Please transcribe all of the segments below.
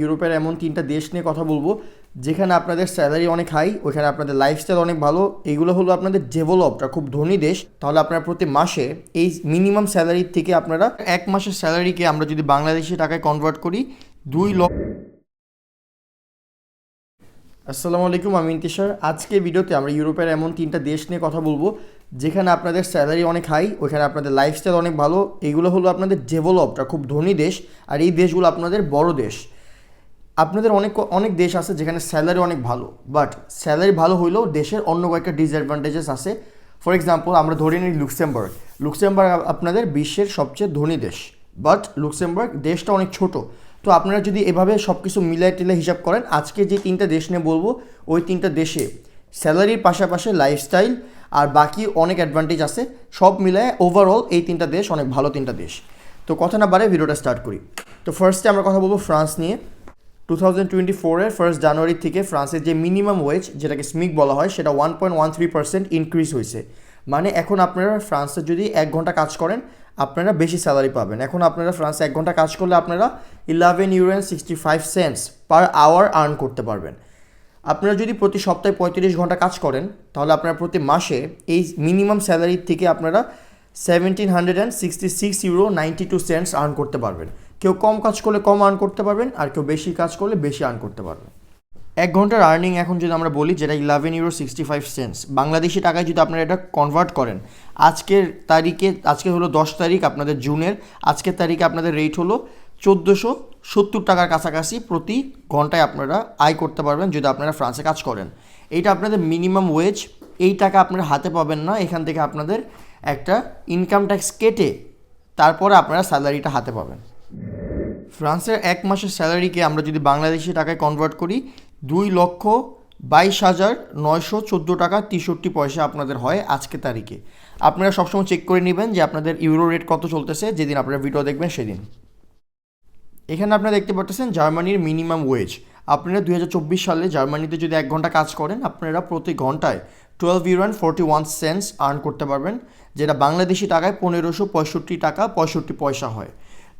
ইউরোপের এমন তিনটা দেশ নিয়ে কথা বলব, যেখানে আপনাদের স্যালারি অনেক হাই ওইখানে আপনাদের লাইফস্টাইল অনেক ভালো। এইগুলো হলো আপনাদের ডেভেলপটা খুব ধনী দেশ। তাহলে আপনারা প্রতি মাসে এই মিনিমাম স্যালারির থেকে আপনারা এক মাসের স্যালারিকে আমরা যদি বাংলাদেশি টাকায় কনভার্ট করি, দুই লক্ষ আসসালামু আলাইকুম, আমি ইন্তিশার। আজকে ভিডিওতে আমরা ইউরোপের এমন তিনটা দেশ নিয়ে কথা বলব, যেখানে আপনাদের স্যালারি অনেক হাই ওইখানে আপনাদের লাইফস্টাইল অনেক ভালো। এইগুলো হলো আপনাদের ডেভেলপটা খুব ধনী দেশ। আর এই দেশগুলো আপনাদের বড় দেশ। আপনাদের অনেক অনেক দেশ আছে যেখানে স্যালারি অনেক ভালো বাট স্যালারি ভালো হইলেও দেশের অন্য কয়েকটা ডিসঅ্যাডভান্টেজেস আছে। ফর এক্সাম্পল আমরা ধরে নিই লুক্সেমবার্গ লুক্সেমবার্গ আপনাদের বিশ্বের সবচেয়ে ধনী দেশ বাট লুক্সেমবার্গ দেশটা অনেক ছোট। তো আপনারা যদি এভাবে সব কিছু মিলাই টিলে হিসাব করেন, আজকে যে তিনটা দেশ নিয়ে বলব, ওই তিনটা দেশে স্যালারির পাশাপাশি লাইফস্টাইল আর বাকি অনেক অ্যাডভান্টেজ আছে। সব মিলায় ওভারঅল এই তিনটা দেশ অনেক ভালো তিনটা দেশ। তো কথা না বাড়ে ভিডিওটা স্টার্ট করি। তো ফার্স্টে আমরা কথা বলব ফ্রান্স নিয়ে। টু থাউজেন্ড টোয়েন্টি ফোরের ফার্স্ট জানুয়ারি থেকে ফ্রান্সের যে মিনিমাম ওয়েজ যেটাকে স্মিক বলা হয়, সেটা one point one three percent increase হয়েছে। মানে এখন আপনারা ফ্রান্সে যদি এক ঘণ্টা কাজ করেন, আপনারা বেশি স্যালারি পাবেন। এখন আপনারা ফ্রান্সে এক ঘণ্টা কাজ করলে আপনারা eleven euro sixty five cents per hour earn করতে পারবেন। আপনারা যদি প্রতি সপ্তাহে পঁয়ত্রিশ ঘণ্টা কাজ করেন, তাহলে আপনারা প্রতি মাসে এই মিনিমাম স্যালারির থেকে আপনারা seventeen hundred and sixty six euro ninety two cents earn করতে পারবেন। কেউ কম কাজ করলে কম আর্ন করতে পারবেন, আর কেউ বেশি কাজ করলে বেশি আর্ন করতে পারবেন। এক ঘণ্টার আর্নিং এখন যদি আমরা বলি, যেটা eleven euro sixty five cents Bangladeshi টাকায় যদি আপনারা এটা কনভার্ট করেন, আজকের তারিখে, আজকে হলো দশ তারিখ আপনাদের জুনের, আজকের তারিখে আপনাদের রেট হলো চোদ্দোশো সত্তর টাকার কাছাকাছি প্রতি ঘন্টায় আপনারা আয় করতে পারবেন যদি আপনারা ফ্রান্সে কাজ করেন। এইটা আপনাদের মিনিমাম ওয়েজ এই টাকা আপনারা হাতে পাবেন না, এখান থেকে আপনাদের একটা ইনকাম ট্যাক্স কেটে তারপরে আপনারা স্যালারিটা হাতে পাবেন। ফ্রান্সের এক মাসের স্যালারিকে আমরা যদি বাংলাদেশি টাকায় কনভার্ট করি, দুই লক্ষ বাইশ হাজার নয়শো চোদ্দ টাকা তেষট্টি পয়সা আপনাদের হয় আজকে তারিখে। আপনারা সবসময় চেক করে নেবেন যে আপনাদের ইউরো রেট কত চলতেছে, যেদিন আপনারা ভিডিও দেখবেন সেদিন। এখানে আপনারা দেখতে পাচ্ছেন জার্মানির মিনিমাম ওয়েজ আপনারা দুই হাজার চব্বিশ সালে জার্মানিতে যদি এক ঘণ্টা কাজ করেন, আপনারা প্রতি ঘন্টায় twelve euro forty one cents earn করতে পারবেন, যেটা বাংলাদেশি টাকায় পনেরোশো পঁয়ষট্টি টাকা পঁয়ষট্টি পয়সা হয়।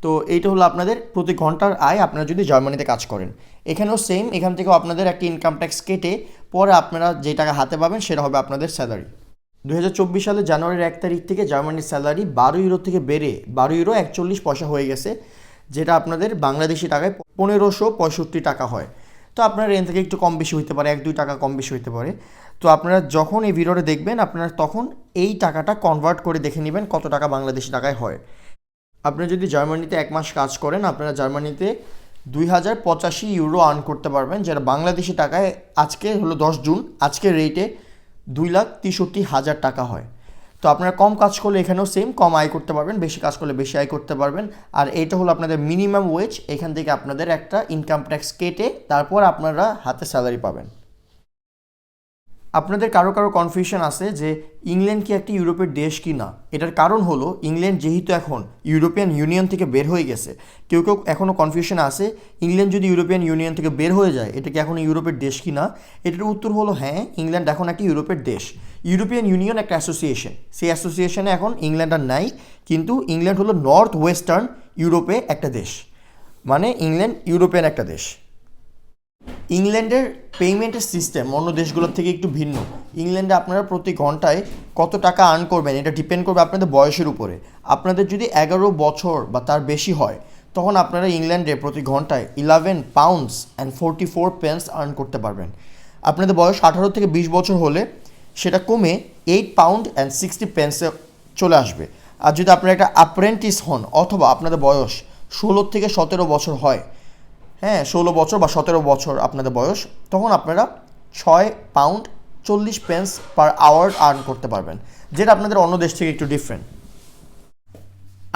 তো এইটা হলো আপনাদের প্রতি ঘণ্টার আয় আপনারা যদি জার্মানিতে কাজ করেন। এখানেও সেম এখান থেকেও আপনাদের একটা ইনকাম ট্যাক্স কেটে পরে আপনারা যে টাকা হাতে পাবেন সেটা হবে আপনাদের স্যালারি দু হাজার চব্বিশ সালে জানুয়ারির এক তারিখ থেকে জার্মানির স্যালারি বারো ইউরো থেকে বেড়ে, বারো ইউরো একচল্লিশ পয়সা হয়ে গেছে, যেটা আপনাদের বাংলাদেশি টাকায় পনেরোশো পঁয়ষট্টি টাকা হয়। তো আপনার এন থেকে একটু কম বেশি হইতে পারে, এক দুই টাকা কম বেশি হইতে পারে। তো আপনারা যখন এই ভিডিওটা দেখবেন, আপনারা তখন এই টাকাটা কনভার্ট করে দেখে নেবেন কত টাকা বাংলাদেশি টাকায় হয়। আপনারা যদি জার্মানিতে এক মাস কাজ করেন, আপনারা জার্মানিতে দুই হাজার পঁচাশি ইউরো আর্ন করতে পারবেন যেটা বাংলাদেশি টাকায় আজকে হলো দশ জুন, আজকের রেটে দুই লাখ তেষট্টি হাজার টাকা হয়। তো আপনারা কম কাজ করলে এখানেও সেম কম আয় করতে পারবেন, বেশি কাজ করলে বেশি আয় করতে পারবেন। আর এটা হলো আপনাদের মিনিমাম ওয়েজ এখান থেকে আপনাদের একটা ইনকাম ট্যাক্স কেটে তারপর আপনারা হাতে স্যালারি পাবেন। আপনাদের কারও কারও কনফিউশন আছে যে ইংল্যান্ড কি একটি ইউরোপের দেশ কি না? এটার কারণ হলো, ইংল্যান্ড যেহেতু এখন ইউরোপিয়ান ইউনিয়ন থেকে বের হয়ে গেছে, কেউ কেউ এখনও কনফিউশন আছে, ইংল্যান্ড যদি ইউরোপিয়ান ইউনিয়ন থেকে বের হয়ে যায়, এটা কি এখন ইউরোপের দেশ কি না? এটার উত্তর হলো হ্যাঁ ইংল্যান্ড এখন একটি ইউরোপের দেশ। ইউরোপিয়ান ইউনিয়ন একটা অ্যাসোসিয়েশন সেই অ্যাসোসিয়েশনে এখন ইংল্যান্ড আর নাই, কিন্তু ইংল্যান্ড হলো নর্থ ওয়েস্টার্ন ইউরোপে একটা দেশ। মানে ইংল্যান্ড ইউরোপিয়ান একটা দেশ। ইংল্যান্ডের পেমেন্টের সিস্টেম অন্য দেশগুলোর থেকে একটু ভিন্ন। ইংল্যান্ডে আপনারা প্রতি ঘন্টায় কত টাকা আর্ন করবেন এটা ডিপেন্ড করবে আপনাদের বয়সের উপরে। আপনাদের যদি এগারো বছর বা তার বেশি হয়, তখন আপনারা ইংল্যান্ডে প্রতি ঘন্টায় eleven pounds and forty four pence earn করতে পারবেন। আপনাদের বয়স আঠারো থেকে বিশ বছর হলে সেটা কমে এইট পাউন্ড অ্যান্ড সিক্সটি পেন্সে চলে আসবে। আর যদি আপনারা একটা অ্যাপ্রেন্টিস হন অথবা আপনাদের বয়স ষোলো থেকে সতেরো বছর হয় হ্যাঁ ষোলো বছর বা সতেরো বছর আপনাদের বয়স, তখন আপনারা ছয় পাউন্ড চল্লিশ পেন্স পার আওয়ার আর্ন করতে পারবেন, যেটা আপনাদের অন্য দেশ থেকে একটু ডিফারেন্ট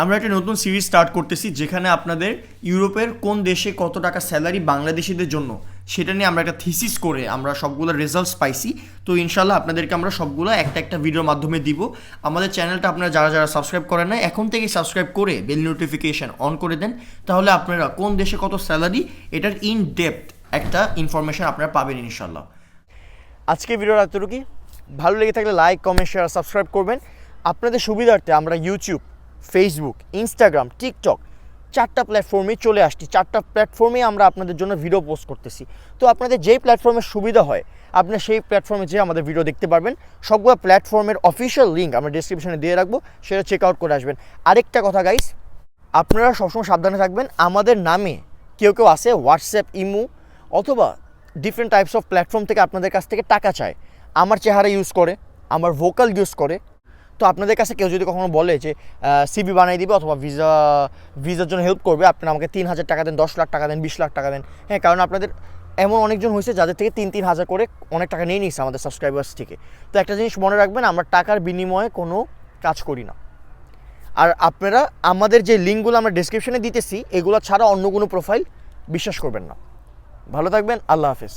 আমরা একটা নতুন সিরিজ স্টার্ট করতেছি, যেখানে আপনাদের ইউরোপের কোন দেশে কত টাকা স্যালারি বাংলাদেশিদের জন্য সেটা নিয়ে আমরা একটা থিসিস করে আমরা সবগুলো রেজাল্টস পাইছি। তো ইনশাল্লাহ আপনাদেরকে আমরা সবগুলো একটা একটা ভিডিওর মাধ্যমে দিব। আমাদের চ্যানেলটা আপনারা যারা যারা সাবস্ক্রাইব করেন না এখন থেকে সাবস্ক্রাইব করে বেল নোটিফিকেশন অন করে দেন। তাহলে আপনারা কোন দেশে কত স্যালারি এটার ইন ডেপথ একটা ইনফরমেশন আপনারা পাবেন ইনশাল্লাহ আজকে ভিডিওর এতটুকুই। ভালো লেগে থাকলে লাইক কমেন্ট শেয়ার সাবস্ক্রাইব করবেন। আপনাদের সুবিধার্থে আমরা ইউটিউব ফেসবুক ইনস্টাগ্রাম টিকটক চারটা প্ল্যাটফর্মে চলে আসছি। চারটা প্ল্যাটফর্মে আমরা আপনাদের জন্য ভিডিও পোস্ট করতেছি। তো আপনাদের যেই প্ল্যাটফর্মের সুবিধা হয়, আপনি সেই প্ল্যাটফর্মে যেয়ে আমাদের ভিডিও দেখতে পারবেন। সবগুলো প্ল্যাটফর্মের অফিসিয়াল লিঙ্ক আমরা ডিসক্রিপশনে দিয়ে রাখব, সেটা চেক আউট করে আসবেন। আরেকটা কথা গাইস আপনারা সবসময় সাবধানে থাকবেন, আমাদের নামে কেউ কেউ আছে হোয়াটসঅ্যাপ ইমো অথবা ডিফারেন্ট টাইপস অফ প্ল্যাটফর্ম থেকে আপনাদের কাছ থেকে টাকা চায়। আমার চেহারা ইউজ করে, আমার ভোকাল ইউজ করে তো আপনাদের কাছে কেউ যদি কখনো বলে যে সিবি বানিয়ে দিবে অথবা ভিসা ভিসার জন্য হেল্প করবে আপনারা আমাকে তিন হাজার টাকা দেন, দশ লাখ টাকা দেন, বিশ লাখ টাকা দেন। হ্যাঁ কারণ আপনাদের এমন অনেকজন হয়েছে যাদের থেকে তিন তিন হাজার করে অনেক টাকা নিয়ে নিয়েছে আমাদের সাবস্ক্রাইবার্স থেকে। তো একটা জিনিস মনে রাখবেন, আমরা টাকার বিনিময়ে কোনো কাজ করি না। আর আপনারা আমাদের যে লিঙ্কগুলো আমরা ডিসক্রিপশনে দিতেছি, এগুলো ছাড়া অন্য কোনো প্রোফাইল বিশ্বাস করবেন না। ভালো থাকবেন, আল্লাহ হাফেজ।